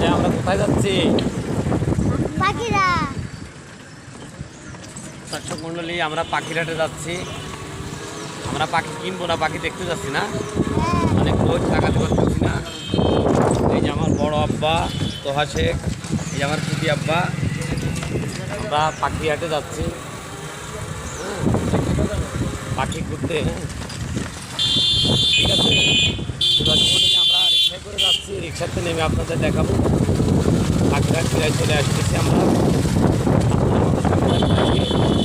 যে আমরা কোথায় যাচ্ছি পাখিরা দর্শক মণ্ডলী আমরা পাখিরহাটে যাচ্ছি। আমরা পাখি কিনবো না পাখি দেখতে যাচ্ছি না। হ্যাঁ। অনেক রোজ টাকাতে পারতেছি না। এই যে আমার বড় আব্বা তোহা শেখ এই যে আমার কুটি আব্বা। আমরা পাখি হাটে যাচ্ছি। পাখি ঘুরতে হ্যাঁ। ঠিক আছে তো দর্শক মণ্ডলী, আমরা রিক্সায় করে যাচ্ছি রিক্সাতে নেমে আপনাদের দেখাবো। পাখিরহাট ফিরে চলে আসতেছি আমরা।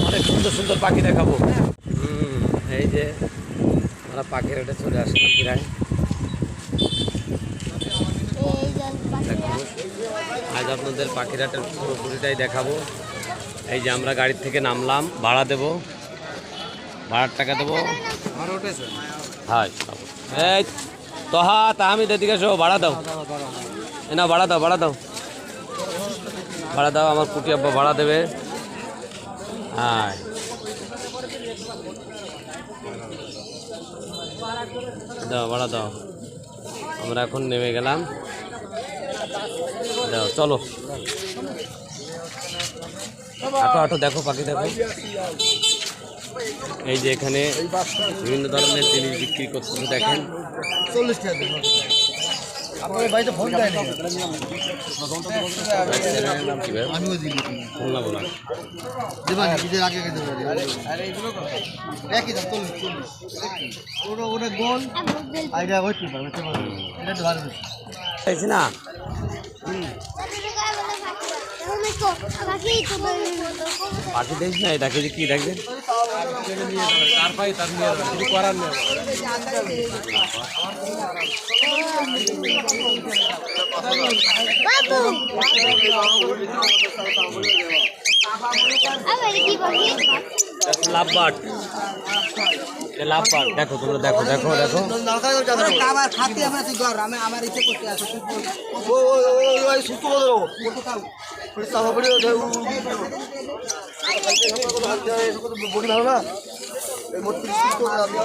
অনেক সুন্দর সুন্দর পাখি দেখাবো। এই যে আমরা পাখির হাটে চলে আসলাম জল আজ আপনাদের পাখিরহাটের পুরোপুরিটাই দেখাবো। এই যে আমরা গাড়ির থেকে নামলাম ভাড়া দেব। ভাড়ার টাকা দেবো। হ্যাঁ এই তহা তাহমিদ এদিকে এসো, ভাড়া দাও। না ভাড়া দাও ভাড়া দাও। ভাড়া দাও, আমার কুটি আব্বা ভাড়া দেবে। হ্যাঁ দাও, ভাড়া দাও। আমরা এখন নেমে গেলাম। দাও, চলো। হাঁটো হাঁটো দেখো, পাখি দেখো। এই যে এখানে বিভিন্ন ধরনের জিনিস বিক্রি করতেছে দেখেন। চল্লিশ টাকা দিন আপনার বাড়িতে ফোন দেয়নি? আমিও দিই দেবানি ঈদের আগে আগে দেবো একই দাম চল্লিশ চল্লিশ। ওটা ওটা গোল। আর এটা ওই পেপার ওই পেপার। এটা ভালো না? পাখি দেখিস না এটা কি দেখবে তার পাই তার নিয়ে কিছু করার নেই লাভবাট লাভবাট দেখো তোমরা দেখো দেখো দেখো। আমার খাতে আমরা তুই ঘর আমি আমার ইচ্ছে করতে আসো ও ও ও ওই সুতো বদল কত কাল ওই সাবা পড়ে বডি ভালো না এই মোট তিরিশ পিস করে আমি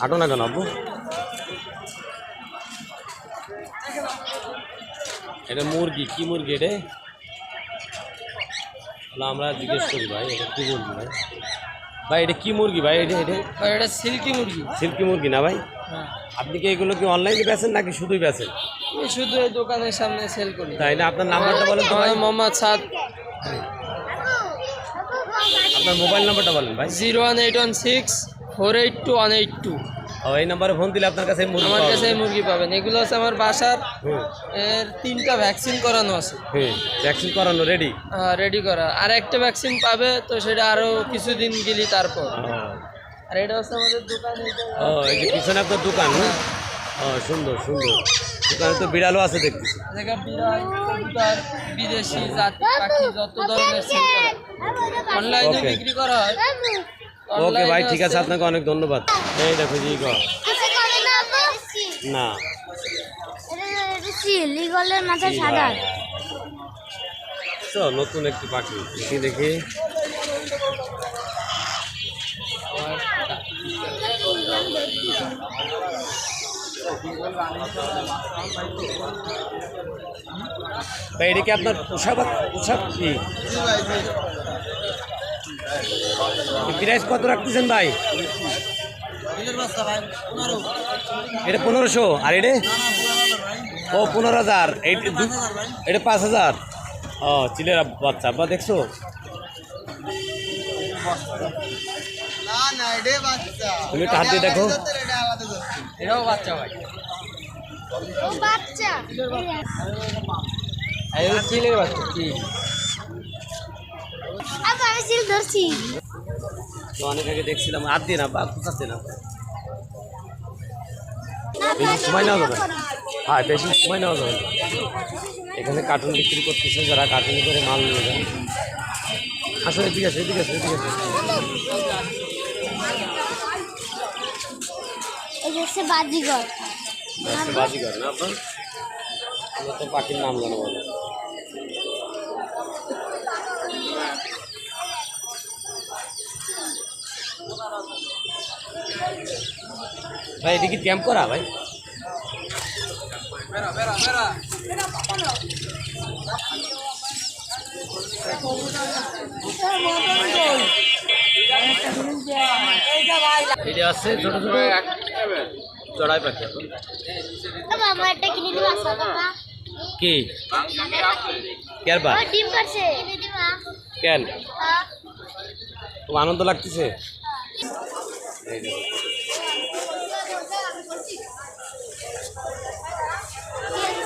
হাঁটো না কেন আব্বু? এটা মুরগি কি মুরগি এটা? আমরা জিজ্ঞেস করি ভাই এটা কি মুরগি ভাই? ভাই এটা কি মুরগি ভাই? এটা এটা? আর এটা সিল্কি মুরগি। সিল্কি মুরগি না ভাই? হ্যাঁ। আপনি কি এগুলো কি অনলাইনে বেচেন নাকি শুধুই বেচেন? শুধু এই দোকানের সামনে সেল করি। তাই না আপনার নাম্বারটা বলেন তো ভাই। মোহাম্মদ সাদ। আপনার মোবাইল নাম্বারটা বলেন ভাই। Zero one eight one six four eight two one eight two এই নাম্বারে ফোন দিলে আপনার কাছে মুরগি আমার কাছে মুরগি পাবেন। এগুলো হচ্ছে আমার বাসার এর তিনটা ভ্যাকসিন করানো আছে। ভ্যাকসিন করানো রেডি হ্যাঁ রেডি করা। আর একটা ভ্যাকসিন পাবে তো সেটা আরও কিছুদিন গেলি তারপর। আর এটা হচ্ছে আমাদের দোকান ও এই যে পিছনে আপনার দোকান না ও সুন্দর সুন্দর। দোকানে তো বিড়ালও আছে দেখতেছি। কবুতর বিদেশি জাতি পাখি যত ধরনের অনলাইনে বিক্রি করা হয়। ওকে ভাই ঠিক আছে আপনাকে অনেক ধন্যবাদ। এই দেখো জি গো। না। লিগলের মাথা সাদা। তো নতুন একটি পাখি। দেখি দেখি। ভাই এটা কি আপনার পোশাক? পোশাক কি? প্রাইস কত রাখতেছেন ভাই? এটা পনেরোশো। আর এটা? ও পনেরো হাজার। এটা পাঁচ হাজার। ও চিলের বাচ্চা। বা দেখছ? না না তুমি একটু হাত দিয়ে দেখো। এটা আলাদা যাচ্ছে এটাও বাচ্চা ভাই। বাচ্চা। এই চিলের বাচ্চা কি আমি সিল ধরছি। তো অনেক আগে দেখছিলাম। হাত দিয়ে না বা কোথাতে না বেশি সময় নেওয়া যাবে হ্যাঁ বেশি সময় নেওয়া যাবে এখানে কার্টুন বিক্রি করতেছে যারা কার্টুন করে মাল নিয়ে যায়। আসলে ঠিক আছে ঠিক আছে এদিকে আছে বাজিগর। বাজি করে না আপনার? তো পাখির নাম জানো বলো ভাই এদিকে ক্যাম্প করা ভাই? চড়াই পাখি এটা কিনে? দিবা বাবা কি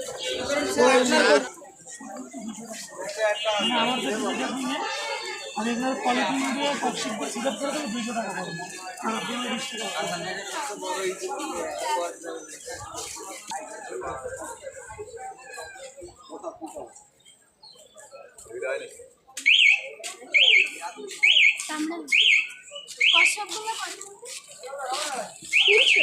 অ্যাকোয়ারিয়ামে সামনে কষাগুলো তিনশো আমরা চারশো বলছি জোড়া তিনশো।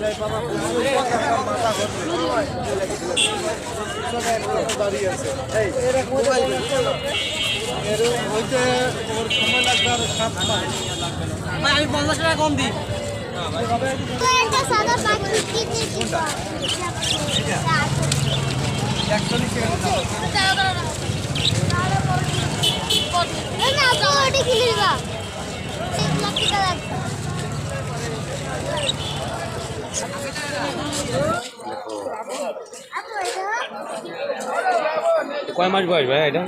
একটু আমি পঞ্চাশ টাকা কম দিই তো একটা সাদা পাখি কিনে দিবা একচল্লিশ টাকা না তো ওটা কিনে দিবা এক লাখ টাকা লাগবে কয় মাস বয়স ভাই এটা?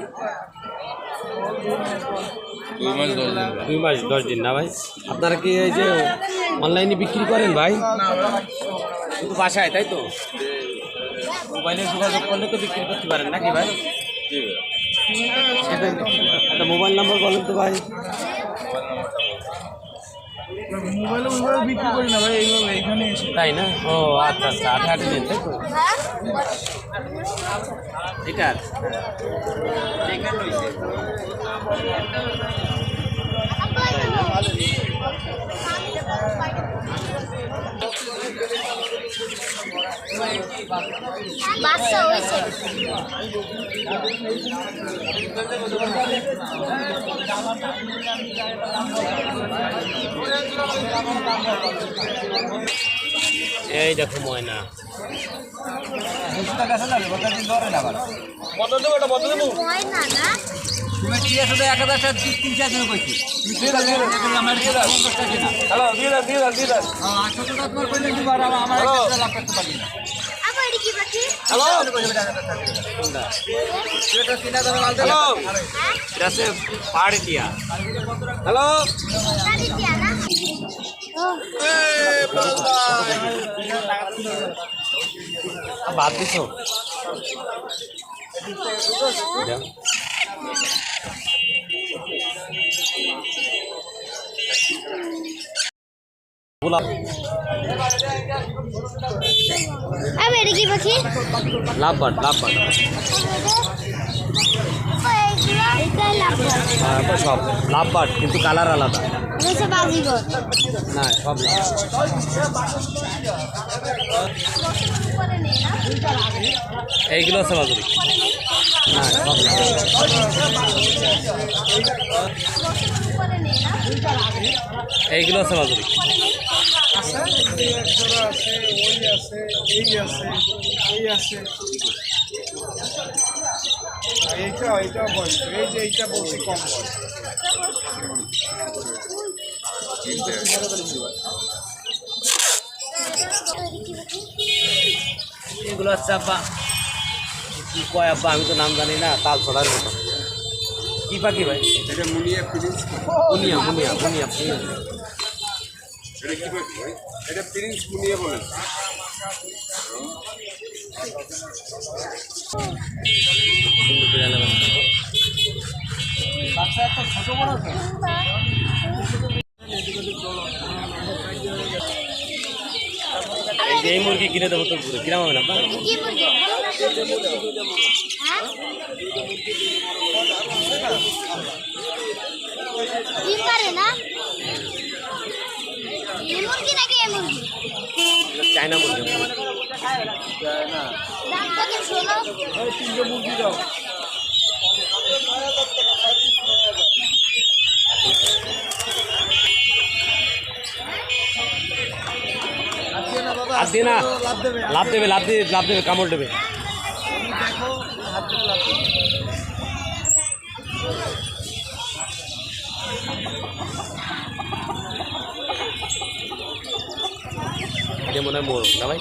দুই মাস দশ দিন না ভাই? আপনারা কি এই যে অনলাইনে বিক্রি করেন ভাই? শুধু বাসায় তাই তো? মোবাইলে যোগাযোগ করলে তো বিক্রি করতে পারেন নাকি ভাই? একটা মোবাইল নাম্বার বলেন তো ভাই। মোবাইলে মোবাইল বিক্রি করি না ভাই এইভাবে এখানে এসে। তাই না? ও আচ্ছা আচ্ছা আঠে আঠে নেন তো? হ্যাঁ এটা বাচ্চা হয়েছে। এই দেখো ময়না। আমার হ্যালো হ্যাঁ আছে পাহাড়ি টিয়া হ্যালো দিয়া বাদ দিছো কি পাখি? হ্যাঁ, সব। কিন্তু কালার আলাদা। না সব এইগুলো আছে বাজুরি না সব এইগুলো আছে বাজুরি আছে? ওই আছে এই আছে এই আছে এইটা এইটা বয়স এই যে এইটা বলছি কম বয়স এগুলো হচ্ছে আব্বা। কি কয় আব্বা আমি তো নাম জানি না তাল ছড়ার কি পাখি ভাই? এটা মুনিয়া বুনিয়া বুনিয়া বুনিয়া এটা কি ভাই? এটা প্রিন্স মুনিয়া বলে। সুন্দর বিড়ালে বাচ্চা। বাচ্চা ছোট বড় এই মুরগি কিনে দেবো তো পুরো। কিরাম হবে না আব্বা? কি মুরগি? হ্যাঁ? ডিম পারে না এই মুরগি নাকি এই মুরগি চায়না দাও আর দিয়ে না। লাভ দেবে লাভ দিয়ে লাভ দেবে কামড় দেবে। এটা হয় মোর না ভাই?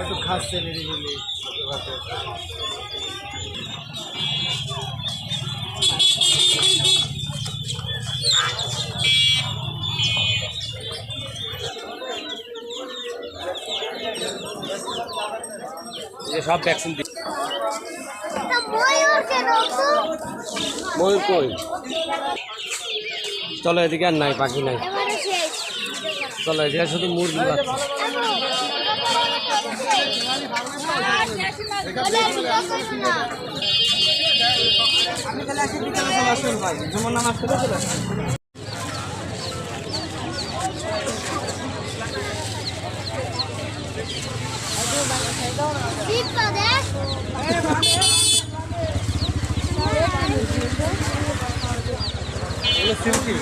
একটু খাচ্ছে যে সব ভ্যাকসিন দিচ্ছে ময়ূর কই? চলো এদিকে আর নাই পাখি নাই। চলো এদিকে শুধু মুরগি সিল্কি।